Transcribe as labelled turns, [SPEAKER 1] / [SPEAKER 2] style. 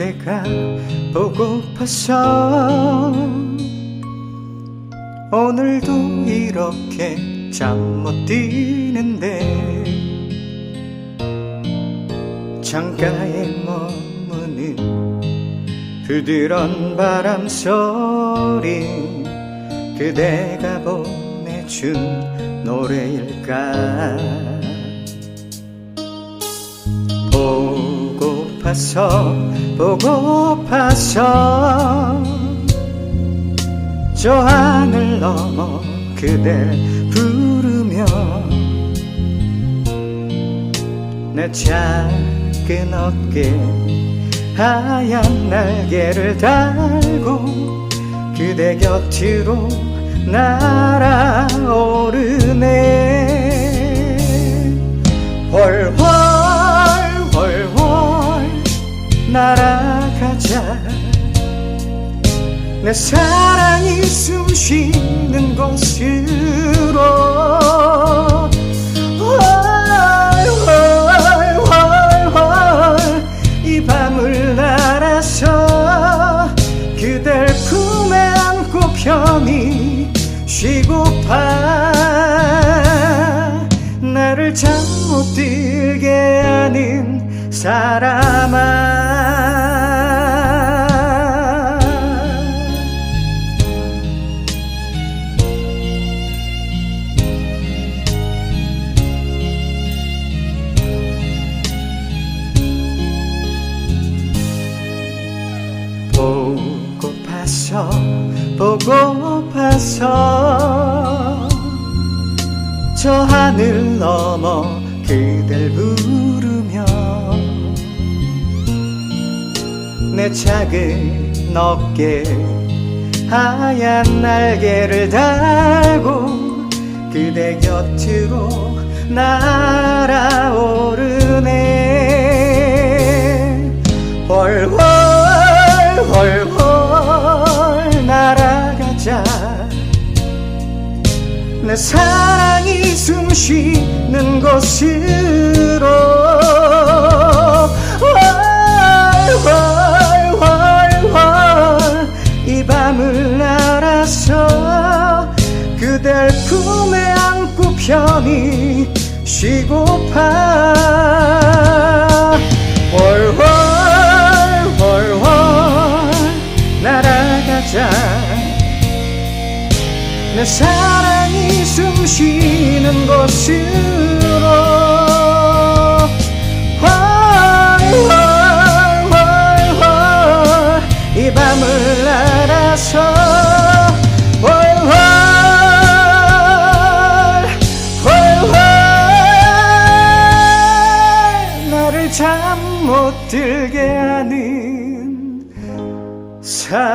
[SPEAKER 1] 내가 보고파서 오늘도 이렇게 잠 못 드는데 창가에 머무는 부드러운 바람 소리 그대가 보내준 노래일까 보고파서 보고파서 저 하늘 넘어 그댈 부르며 내 작은 어깨 하얀 날개를 달고 그대 곁으로 날아오르네 내 사랑이 숨 쉬는 곳으로. 훨훨훨훨 이 밤을 날아서 그댈 품에 안고 편히 쉬고파. 나를 잠 못 들게 하는 사람아 보고파서 저 하늘 넘어 그댈 부르며 내 작은 어깨 하얀 날개를 달고 그대 곁으로 날아오르네. 훨훨 훨훨 내 사랑이 숨 쉬는 곳으로. 훨훨훨훨 이 밤을 날아서 그댈 품에 안고 편히 쉬고파. 훨훨 날아가자. 내 사랑 이 숨 쉬는 곳으로. 훨훨훨훨 이 밤을 날아서 훨훨 훨훨 나를 잠 못 들게 하는 사람아